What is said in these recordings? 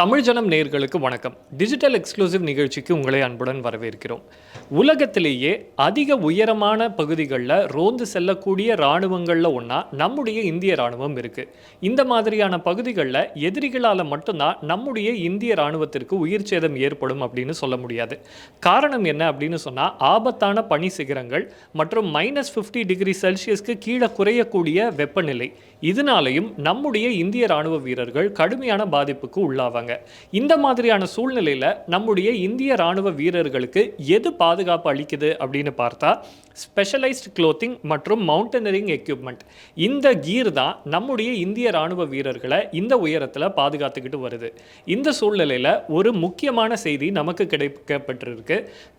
தமிழ் ஜனம் நேர்களுக்கு வணக்கம். டிஜிட்டல் எக்ஸ்க்ளூசிவ் நிகழ்ச்சிக்கு உங்களை அன்புடன் வரவேற்கிறோம். உலகத்திலேயே அதிக உயரமான பகுதிகளில் ரோந்து செல்லக்கூடிய இராணுவங்களில் ஒன்றா நம்முடைய இந்திய இராணுவம் இருக்குது இந்த மாதிரியான பகுதிகளில் எதிரிகளால் மட்டும்தான் நம்முடைய இந்திய இராணுவத்திற்கு உயிர் சேதம் ஏற்படும் அப்படின்னு சொல்ல முடியாது. காரணம் என்ன அப்படின்னு சொன்னால் ஆபத்தான பனி சிகரங்கள் மற்றும் மைனஸ் ஃபிஃப்டி டிகிரி செல்சியஸ்க்கு கீழே குறையக்கூடிய வெப்பநிலை. இதனாலையும் நம்முடைய இந்திய ராணுவ வீரர்கள் கடுமையான பாதிப்புக்கு உள்ளாவாங்க. இந்த மாதிரியான சூழ்நிலையில் நம்முடைய இந்திய ராணுவ வீரர்களுக்கு எது பாதுகாப்பு அளிக்குது அப்படின்னு பார்த்தா ஸ்பெஷலைஸ்டு க்ளோத்திங் மற்றும் மவுண்டனரிங் எக்யூப்மெண்ட் இந்த கீர் தான் நம்முடைய இந்திய ராணுவ வீரர்களை இந்த உயரத்தில் பாதுகாத்துக்கிட்டு வருது. இந்த சூழ்நிலையில் ஒரு முக்கியமான செய்தி நமக்கு கிடைக்கப்பட்டிருக்கு.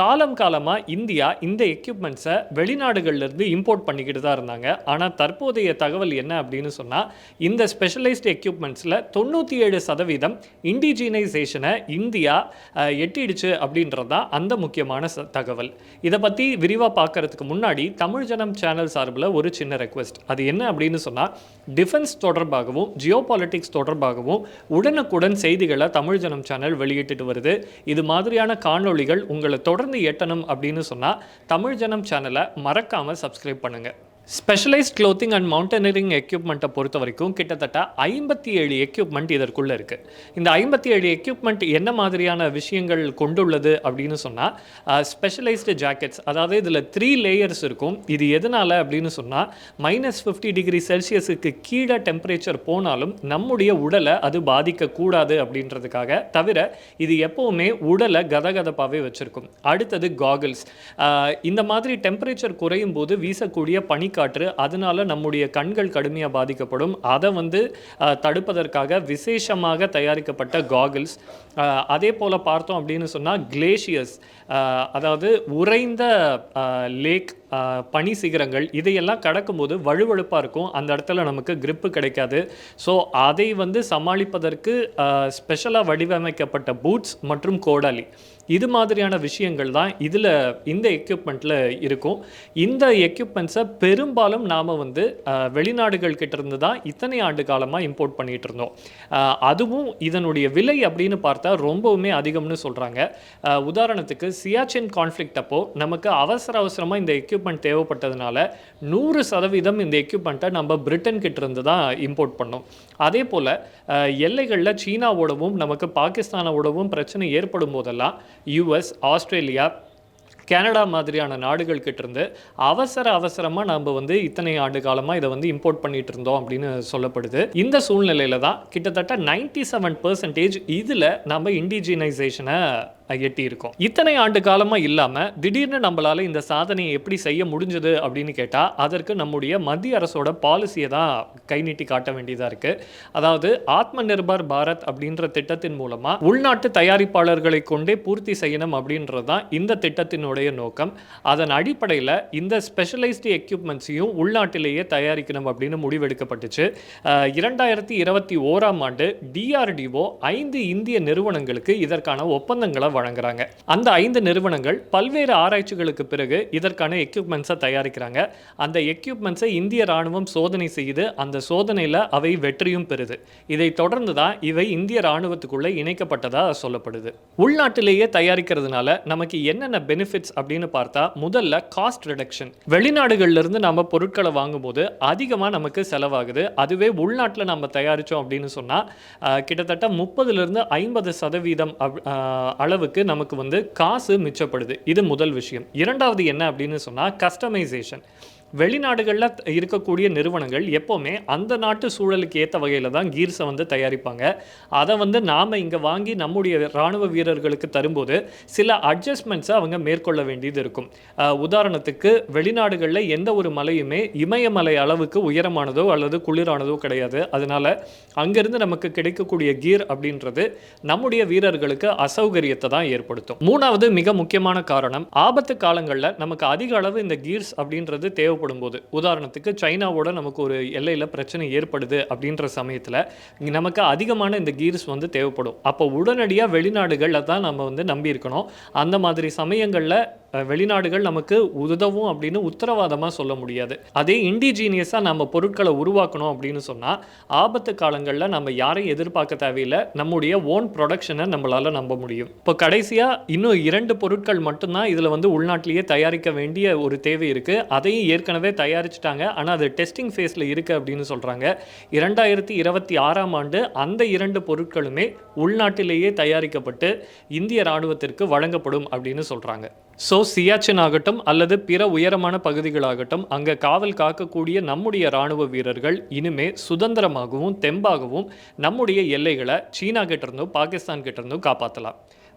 காலம் காலமாக இந்தியா இந்த எக்யூப்மெண்ட்ஸை வெளிநாடுகள்லேருந்து இம்போர்ட் பண்ணிக்கிட்டு தான் இருந்தாங்க. ஆனால் தற்போதைய தகவல் என்ன அப்படின்னு சொன்னால் இந்த ஸ்பெஷலைஸ்டு எக்யூப்மெண்ட்ஸில் தொண்ணூற்றி ஏழு சதவீதம் இண்டிஜினைசேஷனை இந்தியா எட்டிடுச்சு அப்படின்றது தான் அந்த முக்கியமான ச- தகவல். இதை பற்றி விரிவாக பார்க்கறதுக்கு முன்னாடி தமிழ் ஜனம் சேனல் சார்பில் ஒரு சின்ன ரெக்வெஸ்ட் அது என்ன அப்படின்னு சொன்னால் டிஃபென்ஸ் தொடர்பாகவும் ஜியோ பாலிட்டிக்ஸ் தொடர்பாகவும் உடனுக்குடன் செய்திகளை தமிழ் ஜனம் சேனல் வெளியிட்டுட்டு வருது. இது மாதிரியான காணொளிகள் உங்களை தொடர்ந்து எட்டணும் அப்படின்னு சொன்னால் தமிழ் ஜனம் சேனலை மறக்காமல் சப்ஸ்கிரைப் பண்ணுங்கள் ஸ்பெஷலைஸ்ட் க்ளோத்திங் அண்ட் மவுண்டனரிங் எக்யூப்மெண்ட்டை பொறுத்த வரைக்கும் கிட்டத்தட்ட ஐம்பத்தி ஏழு எக்யூப்மெண்ட் இதற்குள்ளே இருக்குது இந்த ஐம்பத்தி ஏழு எக்யூப்மெண்ட் என்ன மாதிரியான விஷயங்கள் கொண்டுள்ளது அப்படின்னு சொன்னால் ஸ்பெஷலைஸ்டு ஜாக்கெட்ஸ் அதாவது இதில் த்ரீ லேயர்ஸ் இருக்கும். இது எதனால் அப்படின்னு சொன்னால் மைனஸ் ஃபிஃப்டி டிகிரி செல்சியஸுக்கு கீழே டெம்பரேச்சர் போனாலும் நம்முடைய உடலை அது பாதிக்கக்கூடாது அப்படின்றதுக்காக தவிர இது எப்போவுமே உடலை கதகதப்பாகவே வச்சுருக்கும். அடுத்தது காகிள்ஸ் இந்த மாதிரி டெம்பரேச்சர் குறையும் போது வீசக்கூடிய பனிக்காற்று அதனால நம்முடைய கண்கள் கடுமையாக பாதிக்கப்படும். அதை வந்து தடுப்பதற்காக விசேஷமாக தயாரிக்கப்பட்ட காகிள்ஸ் அதே போல் பார்த்தோம் அப்படின்னு சொன்னால் கிளேஷியர்ஸ் அதாவது உறைந்த லேக் பனி சிகரங்கள் இதையெல்லாம் கடக்கும்போது வழுவழுப்பாக இருக்கும். அந்த இடத்துல நமக்கு கிரிப்பு கிடைக்காது. ஸோ அதை வந்து சமாளிப்பதற்கு ஸ்பெஷலாக வடிவமைக்கப்பட்ட பூட்ஸ் மற்றும் கோடாலி. இது மாதிரியான விஷயங்கள் தான் இதில் இந்த எக்யூப்மெண்ட்டில் இருக்கும். இந்த எக்யூப்மெண்ட்ஸை பெரும்பாலும் நாம் வந்து வெளிநாடுகள் கிட்டேருந்து தான் இத்தனை ஆண்டு காலமாக இம்போர்ட் பண்ணிகிட்டு இருந்தோம். அதுவும் இதனுடைய விலை அப்படின்னு பார்த்தா ரொம்பவுமே அதிகம்னு சொல்கிறாங்க உதாரணத்துக்கு சியாச்சின் கான்ஃப்ளிக்ட் அப்போது நமக்கு அவசர அவசரமாக இந்த எக்யூப் எக்யூப்மெண்ட் தேவைப்பட்டதுனால நூறு சதவீதம் இந்த எக்யூப்மெண்ட்டை நம்ம பிரிட்டன் கிட்டேருந்து தான் இம்போர்ட் பண்ணோம். அதே போல் எல்லைகளில் சீனாவோடவும் நமக்கு பாகிஸ்தானோடவும் பிரச்சனை ஏற்படும் போதெல்லாம் யூஎஸ் ஆஸ்திரேலியா கனடா மாதிரியான நாடுகள் கிட்டேருந்து அவசர அவசரமாக நம்ம வந்து இத்தனை ஆண்டு காலமாக இதை வந்து இம்போர்ட் பண்ணிட்டு இருந்தோம் அப்படின்னு சொல்லப்படுது. இந்த சூழ்நிலையில தான் கிட்டத்தட்ட நைன்டி செவன் பர்சன்டேஜ் இதில் நம்ம இண்டிஜினைசேஷனை எட்டியிருக்கோம் இத்தனை ஆண்டு காலமாக இல்லாமல் திடீர்னு நம்மளால இந்த சாதனையை எப்படி செய்ய முடிஞ்சது அப்படின்னு கேட்டால் அதற்கு நம்முடைய மத்திய அரசோட பாலிசியை தான் கை நீட்டி காட்ட வேண்டியதாக இருக்குது அதாவது ஆத்ம நிர்பர் பாரத் அப்படின்ற திட்டத்தின் மூலமாக உள்நாட்டு தயாரிப்பாளர்களை கொண்டே பூர்த்தி செய்யணும் அப்படின்றது தான் இந்த திட்டத்தினுடைய நோக்கம். அதன் அடிப்படையில் இந்த ஸ்பெஷலைஸ்டு எக்யூப்மெண்ட்ஸையும் உள்நாட்டிலேயே தயாரிக்கணும் அப்படின்னு முடிவெடுக்கப்பட்டுச்சு. இரண்டாயிரத்தி இருபத்தி ஓராம் ஆண்டு டிஆர்டிஓ ஐந்து இந்திய நிறுவனங்களுக்கு இதற்கான ஒப்பந்தங்களை வழங்குறாங்க. அந்த ஐந்து நிறுவனங்கள் பல்வேறு ஆராய்ச்சிகளுக்கு பிறகு இதற்கான எக்யூப்மெண்ட்ஸை தயாரிக்கிறாங்க. அந்த எக்யூப்மெண்ட்ஸை இந்திய ராணுவம் சோதனை செய்து அந்த சோதனையில் அவை வெற்றியும் பெறுது. இதை தொடர்ந்து தான் இவை இந்திய ராணுவத்துக்குள்ளே இணைக்கப்பட்டதா சொல்லப்படுது. உள்நாட்டிலேயே தயாரிக்கிறதுனால நமக்கு என்னென்ன பெனிஃபிட்ஸ் அப்படின்னு பார்த்தா முதல்ல காஸ்ட் ரிடக்ஷன் வெளிநாடுகள்ல இருந்து நம்ம பொருட்களை வாங்கும்போது அதிகமாக நமக்கு செலவாகுது. அதுவே உள்நாட்டில் நம்ம தயாரித்தோம் அப்படின்னு சொன்னால் கிட்டத்தட்ட முப்பதுலேருந்து ஐம்பது சதவீதம் அளவு அளவுக்கு நமக்கு வந்து காசு மிச்சப்படுது. இது முதல் விஷயம். இரண்டாவது என்ன அப்படின்னு சொன்னால் கஸ்டமைசேஷன் வெளிநாடுகளில் இருக்கக்கூடிய நிறுவனங்கள் எப்போவுமே அந்த நாட்டு சூழலுக்கு ஏற்ற வகையில் தான் கீர்ஸை வந்து தயாரிப்பாங்க. அதை வந்து நாம் இங்கே வாங்கி நம்முடைய இராணுவ வீரர்களுக்கு தரும்போது சில அட்ஜஸ்ட்மெண்ட்ஸை அவங்க மேற்கொள்ள வேண்டியது இருக்கும். உதாரணத்துக்கு வெளிநாடுகளில் எந்த ஒரு மலையுமே இமயமலை அளவுக்கு உயரமானதோ அல்லது குளிரானதோ கிடையாது. அதனால் அங்கேருந்து நமக்கு கிடைக்கக்கூடிய கீர் அப்படின்றது நம்முடைய வீரர்களுக்கு அசௌகரியத்தை தான் ஏற்படுத்தும். மூணாவது மிக முக்கியமான காரணம் ஆபத்து காலங்களில் நமக்கு அதிக அளவு இந்த கீர்ஸ் அப்படின்றது தேவைப்படும். போது உதாரணத்துக்கு சைனாவோட நமக்கு ஒரு எல்லையில் பிரச்சனை ஏற்படுது அப்படின்ற சமயத்தில் நமக்கு அதிகமான இந்த கீர்ஸ் வந்து தேவைப்படும். அப்போ உடனடியாக வெளிநாடுகளில் தான் நம்ம வந்து நம்பியிருக்கணும். அந்த மாதிரி சமயங்களில் வெளிநாடுகள் நமக்கு உதவும் அப்படின்னு உத்தரவாதமாக சொல்ல முடியாது. அதே இண்டிஜீனியஸாக நம்ம பொருட்களை உருவாக்கணும் அப்படின்னு சொன்னால் ஆபத்து காலங்களில் நம்ம யாரையும் எதிர்பார்க்க தேவையில்லை. நம்முடைய ஓன் ப்ரொடக்ஷனை நம்மளால் நம்ப முடியும். இப்போ கடைசியாக இன்னும் இரண்டு பொருட்கள் மட்டும்தான் இதில் வந்து உள்நாட்டிலேயே தயாரிக்க வேண்டிய ஒரு தேவை இருக்குது அதையும் ஏற்கனவே தயாரிச்சிட்டாங்க. ஆனால் அது டெஸ்டிங் ஃபேஸில் இருக்குது அப்படின்னு சொல்கிறாங்க இரண்டாயிரத்தி இருபத்தி ஆறாம் ஆண்டு அந்த இரண்டு பொருட்களுமே உள்நாட்டிலேயே தயாரிக்கப்பட்டு இந்திய ராணுவத்திற்கு வழங்கப்படும் அப்படின்னு சொல்கிறாங்க ஸோ சியாச்சின் ஆகட்டும் அல்லது பிற உயரமான பகுதிகளாகட்டும் அங்கே காவல் காக்கக்கூடிய நம்முடைய ராணுவ வீரர்கள் இனிமே சுதந்திரமாகவும் தெம்பாகவும் நம்முடைய எல்லைகளை சீனா கிட்டேருந்தும் பாகிஸ்தான் கிட்டேருந்தும் காப்பாற்றலாம்